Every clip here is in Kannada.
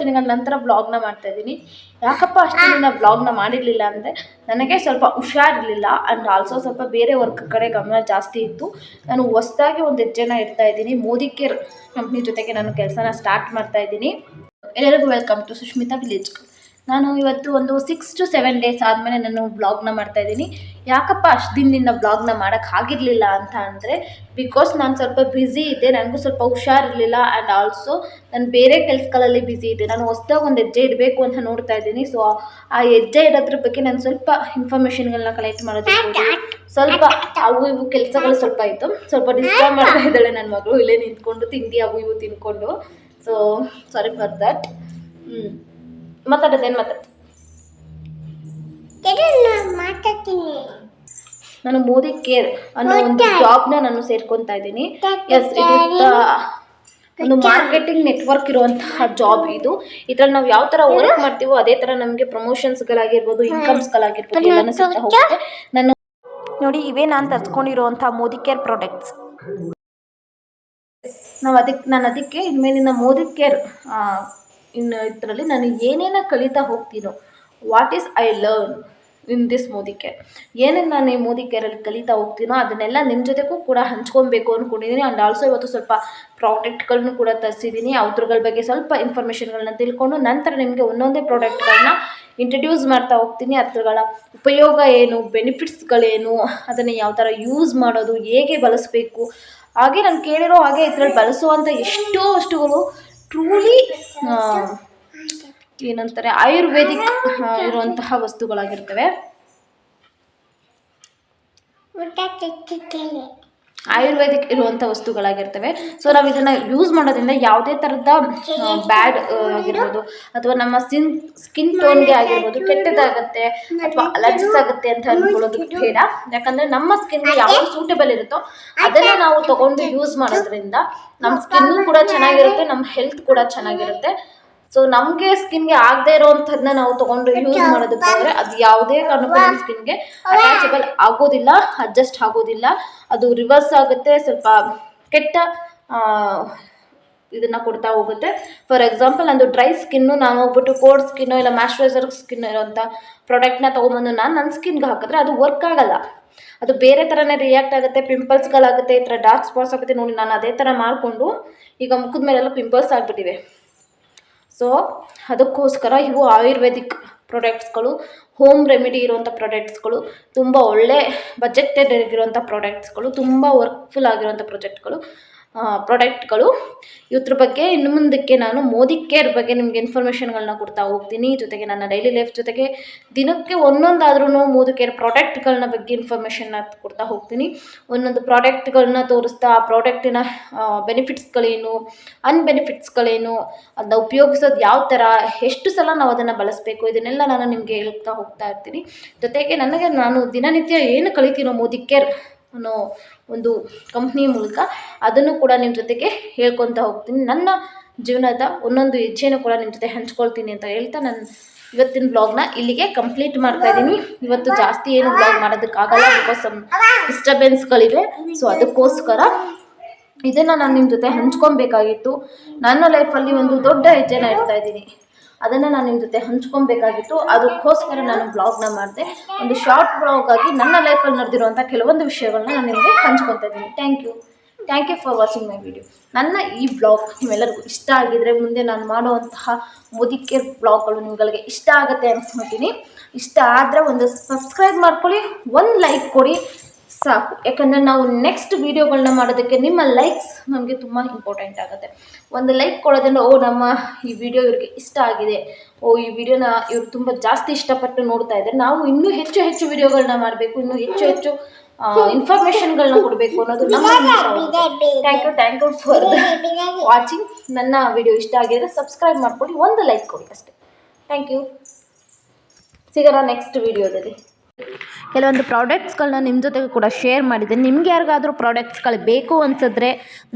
ದಿನಗಳ ನಂತರ ವ್ಲಾಗ್ನ ಮಾಡ್ತಾಯಿದ್ದೀನಿ ಯಾಕಪ್ಪ ಅಷ್ಟು ದಿನ ವ್ಲಾಗ್ನ ಮಾಡಿರಲಿಲ್ಲ ಅಂದರೆ ನನಗೆ ಸ್ವಲ್ಪ ಹುಷಾರಿರಲಿಲ್ಲ ಆ್ಯಂಡ್ ಆಲ್ಸೋ ಸ್ವಲ್ಪ ಬೇರೆ ವರ್ಕ್ ಕಡೆ ಗಮನ ಜಾಸ್ತಿ ಇತ್ತು. ನಾನು ಹೊಸದಾಗಿ ಒಂದು ಹೆಜ್ಜೆನ ಇಡ್ತಾ ಇದ್ದೀನಿ. ಮೋದಿ ಕೇರ್ ಕಂಪ್ನಿ ಜೊತೆಗೆ ನಾನು ಕೆಲಸನ ಸ್ಟಾರ್ಟ್ ಮಾಡ್ತಾ ಇದ್ದೀನಿ. ಎಲ್ಲರಿಗೂ ವೆಲ್ಕಮ್ ಟು ಸುಷ್ಮಿತಾ ವಿಲೇಜ್ ನಾನು ಇವತ್ತು ಒಂದು ಸಿಕ್ಸ್ ಟು ಸೆವೆನ್ ಡೇಸ್ ಆದಮೇಲೆ ನಾನು ಬ್ಲಾಗ್ನ ಮಾಡ್ತಾ ಇದ್ದೀನಿ. ಯಾಕಪ್ಪ ಅಷ್ಟು ದಿನದಿಂದ ಬ್ಲಾಗ್ನ ಮಾಡೋಕ್ಕಾಗಿರಲಿಲ್ಲ ಅಂತ ಅಂದರೆ ಬಿಕಾಸ್ ನಾನು ಸ್ವಲ್ಪ ಬ್ಯುಸಿ ಇದ್ದೆ ನನಗೂ ಸ್ವಲ್ಪ ಹುಷಾರಿರಲಿಲ್ಲ ಆ್ಯಂಡ್ ಆಲ್ಸೋ ನಾನು ಬೇರೆ ಕೆಲಸಗಳಲ್ಲಿ ಬ್ಯುಸಿ ಇದ್ದೆ. ನಾನು ಹೊಸ್ದಾಗಿ ಒಂದು ಹೆಜ್ಜೆ ಇಡಬೇಕು ಅಂತ ನೋಡ್ತಾ ಇದ್ದೀನಿ. ಸೊ ಆ ಹೆಜ್ಜೆ ಇಡೋದ್ರ ಬಗ್ಗೆ ನಾನು ಸ್ವಲ್ಪ ಇನ್ಫಾರ್ಮೇಷನ್ಗಳನ್ನ ಕಲೆಕ್ಟ್ ಮಾಡೋದಿರ್ಬೋದು ಸ್ವಲ್ಪ ಅವು ಇವು ಕೆಲಸಗಳು ಸ್ವಲ್ಪ ಇತ್ತು ಸ್ವಲ್ಪ ಡಿಸ್ಟರ್ಬ್ ಮಾಡ್ತಾ ಇದ್ದಾಳೆ ನನ್ನ ಮಗಳು. ಇಲ್ಲೇ ನಿಂತ್ಕೊಂಡು ತಿಂಡಿ ಅವು ಇವು ತಿನ್ಕೊಂಡು. ಸೊ ಸಾರಿ ಫಾರ್ ಹ್ಞೂ ಮಾತಾಡೋದೇನು ಮಾತಾಡ್ತೀನಿ ಮಾತಾಡ್ತೀನಿ. ನಾನು ಮೋದಿ ಕೇರ್ ಅನ್ನೋ ಒಂದು ಜಾಬ್ನ ನಾನು ಸೇರ್ಕೊತಾ ಇದ್ದೀನಿ. ಎಸ್ ಒಂದು ಮಾರ್ಕೆಟಿಂಗ್ ನೆಟ್ವರ್ಕ್ ಇರುವಂತಹ ಜಾಬ್ ಇದು. ಇದ್ರಲ್ಲಿ ನಾವು ಯಾವ ತರ ವರ್ಕ್ ಮಾಡ್ತೀವೋ ಅದೇ ತರ ನಮಗೆ ಪ್ರಮೋಷನ್ಸ್ಗಳಾಗಿರ್ಬೋದು ಇನ್ಕಮ್ಸ್ಗಳಾಗಿರ್ಬೋದು ಇನ್ಕಮ್ಸ್ ಸಿಗ್ತಾ ಹೋಗುತ್ತೆ. ನಾನು ನೋಡಿ ಇವೇ ನಾನು ತರ್ಸ್ಕೊಂಡಿರುವಂತಹ ಮೋದಿ ಕೇರ್ ಪ್ರಾಡಕ್ಟ್ಸ್ ನಾವು ಅದಕ್ಕೆ ನಾನು ಅದಕ್ಕೆ ಇನ್ಮೇಲಿನ ಮೋದಿ ಕೇರ್ ಇನ್ನು ಇದರಲ್ಲಿ ನಾನು ಏನೇನ ಕಲಿತಾ ಹೋಗ್ತೀನೋ what is I learn in this Modi care ಏನೇನು ನಾನು ಈ ಮೋದಿ ಕೇರಲ್ಲಿ ಕಲಿತಾ ಹೋಗ್ತೀನೋ ಅದನ್ನೆಲ್ಲ ನಿಮ್ಮ ಜೊತೆಗೂ ಕೂಡ ಹಂಚ್ಕೊಬೇಕು ಅಂದ್ಕೊಂಡಿದ್ದೀನಿ ಆ್ಯಂಡ್ ಆಲ್ಸೋ ಇವತ್ತು ಸ್ವಲ್ಪ ಪ್ರಾಡಕ್ಟ್ಗಳನ್ನು ಕೂಡ ತರಿಸಿದ್ದೀನಿ ಅವ್ರಗಳ ಬಗ್ಗೆ ಸ್ವಲ್ಪ ಇನ್ಫಾರ್ಮೇಷನ್ಗಳನ್ನ ತಿಳ್ಕೊಂಡು ನಂತರ ನಿಮಗೆ ಒಂದೊಂದೇ ಪ್ರಾಡಕ್ಟ್ಗಳನ್ನ ಇಂಟ್ರಡ್ಯೂಸ್ ಮಾಡ್ತಾ ಹೋಗ್ತೀನಿ. ಅದ್ರಗಳ ಉಪಯೋಗ ಏನು ಬೆನಿಫಿಟ್ಸ್ಗಳೇನು ಅದನ್ನು ಯಾವ ಥರ ಯೂಸ್ ಮಾಡೋದು, ಹೇಗೆ ಬಳಸಬೇಕು. ಹಾಗೆ ನಾನು ಕೇಳಿರೋ ಹಾಗೆ ಇದ್ರಲ್ಲಿ ಬಳಸುವಂಥ ಎಷ್ಟೋ ವಸ್ತುಗಳು ಟ್ರೂಲಿ ಏನಂತಾರೆ ಆಯುರ್ವೇದಿಕ್ ಇರುವಂತಹ ವಸ್ತುಗಳಾಗಿರ್ತವೆ. ಆಯುರ್ವೇದಿಕ್ ಇರುವಂಥ ವಸ್ತುಗಳಾಗಿರ್ತವೆ. ಸೊ ನಾವು ಇದನ್ನ ಯೂಸ್ ಮಾಡೋದ್ರಿಂದ ಯಾವುದೇ ಥರದ ಬ್ಯಾಡ್ ಆಗಿರ್ಬೋದು ಅಥವಾ ನಮ್ಮ ಸ್ಕಿನ್ ಸ್ಕಿನ್ ಟೋನ್ಗೆ ಆಗಿರ್ಬೋದು ಕೆಟ್ಟದಾಗತ್ತೆ ಅಥವಾ ಅಲರ್ಜಿಸ್ ಆಗುತ್ತೆ ಅಂತ ಅನ್ಕೊಳ್ಳೋದು ಬೇಡ. ಯಾಕಂದರೆ ನಮ್ಮ ಸ್ಕಿನ್ಗೆ ಯಾವುದು ಸೂಟಬಲ್ ಇರುತ್ತೋ ಅದನ್ನ ನಾವು ತಗೊಂಡು ಯೂಸ್ ಮಾಡೋದ್ರಿಂದ ನಮ್ಮ ಸ್ಕಿನ್ನು ಕೂಡ ಚೆನ್ನಾಗಿರುತ್ತೆ ನಮ್ಮ ಹೆಲ್ತ್ ಕೂಡ ಚೆನ್ನಾಗಿರುತ್ತೆ. ಸೊ ನಮಗೆ ಸ್ಕಿನ್ಗೆ ಆಗದೆ ಇರೋವಂಥದ್ದನ್ನ ನಾವು ತಗೊಂಡು ಯೂಸ್ ಮಾಡೋದಕ್ಕೆ ಅದು ಯಾವುದೇ ಕಾರಣಕ್ಕೂ ನಮ್ಮ ಸ್ಕಿನ್ಗೆ ಅಟ್ಯಾಚಬಲ್ ಆಗೋದಿಲ್ಲ ಅಡ್ಜಸ್ಟ್ ಆಗೋದಿಲ್ಲ. ಅದು ರಿವರ್ಸ್ ಆಗುತ್ತೆ ಸ್ವಲ್ಪ ಕೆಟ್ಟ ಇದನ್ನು ಕೊಡ್ತಾ ಹೋಗುತ್ತೆ. ಫಾರ್ ಎಕ್ಸಾಂಪಲ್ ನಂದು ಡ್ರೈ ಸ್ಕಿನ್ನು ನಾನು ಹೋಗ್ಬಿಟ್ಟು ಕೋಲ್ಡ್ ಸ್ಕಿನ್ನು ಇಲ್ಲ ಮಾಯ್ಶ್ಚರೈಸರ್ ಸ್ಕಿನ್ ಇರೋಂಥ ಪ್ರಾಡಕ್ಟ್ನ ತೊಗೊಂಬಂದು ನಾನು ನನ್ನ ಸ್ಕಿನ್ಗೆ ಹಾಕಿದ್ರೆ ಅದು ವರ್ಕ್ ಆಗಲ್ಲ. ಅದು ಬೇರೆ ಥರನೇ ರಿಯಾಕ್ಟ್ ಆಗುತ್ತೆ ಪಿಂಪಲ್ಸ್ಗಳಾಗುತ್ತೆ ಈ ಥರ ಡಾರ್ಕ್ ಸ್ಪಾಟ್ಸ್ ಆಗುತ್ತೆ ನೋಡಿ ನಾನು ಅದೇ ಥರ ಮಾಡಿಕೊಂಡು ಈಗ ಮುಖದ ಮೇಲೆಲ್ಲ ಪಿಂಪಲ್ಸ್ ಆಗಿಬಿಟ್ಟಿವೆ. ಸೊ ಅದಕ್ಕೋಸ್ಕರ ಇವು ಆಯುರ್ವೇದಿಕ್ ಪ್ರಾಡಕ್ಟ್ಸ್ಗಳು ಹೋಮ್ ರೆಮಿಡಿ ಇರುವಂಥ ಪ್ರಾಡಕ್ಟ್ಸ್ಗಳು ತುಂಬ ಒಳ್ಳೆ ಬಜೆಟೆಡ್ ಆಗಿರುವಂಥ ಪ್ರಾಡಕ್ಟ್ಸ್ಗಳು ತುಂಬ ವರ್ಕ್ಫುಲ್ ಆಗಿರುವಂಥ ಪ್ರಾಜೆಕ್ಟ್ಗಳು ಪ್ರಾಡಕ್ಟ್ಗಳು ಇದ್ರ ಬಗ್ಗೆ ಇನ್ನು ಮುಂದಕ್ಕೆ ನಾನು ಮೋದಿ ಕೇರ್ ಬಗ್ಗೆ ನಿಮಗೆ ಇನ್ಫಾರ್ಮೇಷನ್ಗಳನ್ನ ಕೊಡ್ತಾ ಹೋಗ್ತೀನಿ. ಜೊತೆಗೆ ನನ್ನ ಡೈಲಿ ಲೈಫ್ ಜೊತೆಗೆ ದಿನಕ್ಕೆ ಒಂದೊಂದಾದ್ರೂ ಮೋದಿ ಕೇರ್ ಪ್ರಾಡಕ್ಟ್ಗಳನ್ನ ಬಗ್ಗೆ ಇನ್ಫಾರ್ಮೇಷನ್ನ ಕೊಡ್ತಾ ಹೋಗ್ತೀನಿ. ಒಂದೊಂದು ಪ್ರಾಡಕ್ಟ್ಗಳನ್ನ ತೋರಿಸ್ತಾ ಆ ಪ್ರಾಡಕ್ಟಿನ ಬೆನಿಫಿಟ್ಸ್ಗಳೇನು ಅನ್ಬೆನಿಫಿಟ್ಸ್ಗಳೇನು ಅದನ್ನ ಉಪಯೋಗಿಸೋದು ಯಾವ ಥರ ಎಷ್ಟು ಸಲ ನಾವು ಅದನ್ನು ಬಳಸಬೇಕು, ಇದನ್ನೆಲ್ಲ ನಾನು ನಿಮಗೆ ಹೇಳ್ತಾ ಹೋಗ್ತಾ ಇರ್ತೀನಿ. ಜೊತೆಗೆ ನನಗೆ ನಾನು ದಿನನಿತ್ಯ ಏನು ಕಲಿತೀನೋ ಮೋದಿ ಕೇರ್ ಅನ್ನೋ ಒಂದು ಕಂಪ್ನಿ ಮೂಲಕ ಅದನ್ನು ಕೂಡ ನಿಮ್ಮ ಜೊತೆಗೆ ಹೇಳ್ಕೊತಾ ಹೋಗ್ತೀನಿ. ನನ್ನ ಜೀವನದ ಒಂದೊಂದು ಹೆಜ್ಜೆನೂ ಕೂಡ ನಿಮ್ಮ ಜೊತೆ ಹಂಚ್ಕೊಳ್ತೀನಿ ಅಂತ ಹೇಳ್ತಾ ನಾನು ಇವತ್ತಿನ ಬ್ಲಾಗ್ನ ಇಲ್ಲಿಗೆ ಕಂಪ್ಲೀಟ್ ಮಾಡ್ತಾ ಇದ್ದೀನಿ. ಇವತ್ತು ಜಾಸ್ತಿ ಏನು ಬ್ಲಾಗ್ ಮಾಡೋದಕ್ಕಾಗಲ್ಲ ಬಿಕಾಸ್ ಸಮ್ ಡಿಸ್ಟರ್ಬೆನ್ಸ್ಗಳಿವೆ ಸೊ ಅದಕ್ಕೋಸ್ಕರ ಇದನ್ನು ನಾನು ನಿಮ್ಮ ಜೊತೆ ಹಂಚ್ಕೊಬೇಕಾಗಿತ್ತು ನನ್ನ ಲೈಫಲ್ಲಿ ಒಂದು ದೊಡ್ಡ ಹೆಜ್ಜೆನ ಇಡ್ತಾ ಇದ್ದೀನಿ. ಅದನ್ನು ನಾನು ನಿಮ್ಮ ಜೊತೆ ಹಂಚ್ಕೊಬೇಕಾಗಿತ್ತು. ಅದಕ್ಕೋಸ್ಕರ ನಾನು ಬ್ಲಾಗ್ನ ಮಾಡಿದೆ. ಒಂದು ಶಾರ್ಟ್ ಬ್ಲಾಗ್ ಆಗಿ ನನ್ನ ಲೈಫಲ್ಲಿ ನಡೆದಿರುವಂಥ ಕೆಲವೊಂದು ವಿಷಯಗಳನ್ನ ನಾನು ನಿಮಗೆ ಹಂಚ್ಕೊತಾ ಇದ್ದೀನಿ. Thank you thank you for watching my video ನನ್ನ ಈ ಬ್ಲಾಗ್ ನಿಮ್ಮೆಲ್ಲರಿಗೂ ಇಷ್ಟ ಆಗಿದ್ರೆ ಮುಂದೆ ನಾನು ಮಾಡುವಂತಹ ಮುದಿಕೆ ಬ್ಲಾಗ್ಗಳು ನಿಮ್ಗಳಿಗೆ ಇಷ್ಟ ಆಗುತ್ತೆ ಅನ್ಸ್ಕೊತೀನಿ ಇಷ್ಟ ಆದರೆ ಒಂದು ಸಬ್ಸ್ಕ್ರೈಬ್ ಮಾಡ್ಕೊಳ್ಳಿ, ಒಂದು ಲೈಕ್ ಕೊಡಿ. ಸಾಕು. ಯಾಕಂದರೆ ನಾವು ನೆಕ್ಸ್ಟ್ ವೀಡಿಯೋಗಳನ್ನ ಮಾಡೋದಕ್ಕೆ ನಿಮ್ಮ ಲೈಕ್ಸ್ ನಮಗೆ ತುಂಬ ಇಂಪಾರ್ಟೆಂಟ್ ಆಗುತ್ತೆ. ಒಂದು ಲೈಕ್ ಕೊಡೋದ್ರಿಂದ ಓ ನಮ್ಮ ಈ ವಿಡಿಯೋ ಇವ್ರಿಗೆ ಇಷ್ಟ ಆಗಿದೆ. ಓ ಈ ವಿಡಿಯೋನ ಇವ್ರು ತುಂಬ ಜಾಸ್ತಿ ಇಷ್ಟಪಟ್ಟು ನೋಡ್ತಾ ಇದ್ದಾರೆ. ನಾವು ಇನ್ನೂ ಹೆಚ್ಚು ಹೆಚ್ಚು ವಿಡಿಯೋಗಳನ್ನ ಮಾಡಬೇಕು ಇನ್ನೂ ಹೆಚ್ಚು ಹೆಚ್ಚು ಇನ್ಫಾರ್ಮೇಷನ್ಗಳನ್ನ ಕೊಡಬೇಕು ಅನ್ನೋದು ನಮ್ಮ thank you thank you for watching ನನ್ನ ವಿಡಿಯೋ ಇಷ್ಟ ಆಗಿದ್ರೆ ಸಬ್ಸ್ಕ್ರೈಬ್ ಮಾಡ್ಕೊಳ್ಳಿ ಒಂದು ಲೈಕ್ ಕೊಡಿ ಅಷ್ಟೇ. ಥ್ಯಾಂಕ್ ಯು ಸಿಗೋಣ ನೆಕ್ಸ್ಟ್ ವಿಡಿಯೋದಲ್ಲಿ ಕೆಲವೊಂದು ಪ್ರಾಡಕ್ಟ್ಸ್ಗಳನ್ನ ನಿಮ್ಮ ಜೊತೆಗೆ ಕೂಡ ಶೇರ್ ಮಾಡಿದೆ. ನಿಮ್ಗೆ ಯಾರಿಗಾದರೂ ಪ್ರಾಡಕ್ಟ್ಸ್ಗಳು ಬೇಕು ಅನಿಸಿದ್ರೆ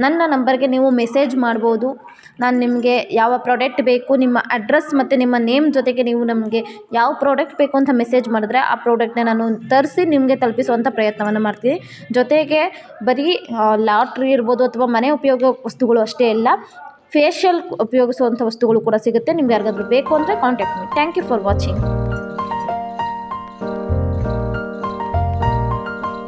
ನನ್ನ ನಂಬರ್ಗೆ ನೀವು ಮೆಸೇಜ್ ಮಾಡ್ಬೋದು. ನಾನು ನಿಮಗೆ ಯಾವ ಪ್ರಾಡಕ್ಟ್ ಬೇಕು, ನಿಮ್ಮ ಅಡ್ರೆಸ್ ಮತ್ತು ನಿಮ್ಮ ನೇಮ್ ಜೊತೆಗೆ ನೀವು ನಮಗೆ ಯಾವ ಪ್ರಾಡಕ್ಟ್ ಬೇಕು ಅಂತ ಮೆಸೇಜ್ ಮಾಡಿದ್ರೆ ಆ ಪ್ರಾಡಕ್ಟ್ನ ನಾನು ತರಿಸಿ ನಿಮಗೆ ತಲುಪಿಸುವಂಥ ಪ್ರಯತ್ನವನ್ನು ಮಾಡ್ತೀನಿ. ಜೊತೆಗೆ ಬರೀ ಲಾಟ್ರಿ ಇರ್ಬೋದು ಅಥವಾ ಮನೆ ಉಪಯೋಗ ವಸ್ತುಗಳು ಅಷ್ಟೇ ಅಲ್ಲ ಫೇಶಿಯಲ್ ಉಪಯೋಗಿಸುವಂಥ ವಸ್ತುಗಳು ಕೂಡ ಸಿಗುತ್ತೆ. ನಿಮ್ಗೆ ಯಾರಿಗಾದರೂ ಬೇಕು ಅಂದರೆ contact me thank you for watching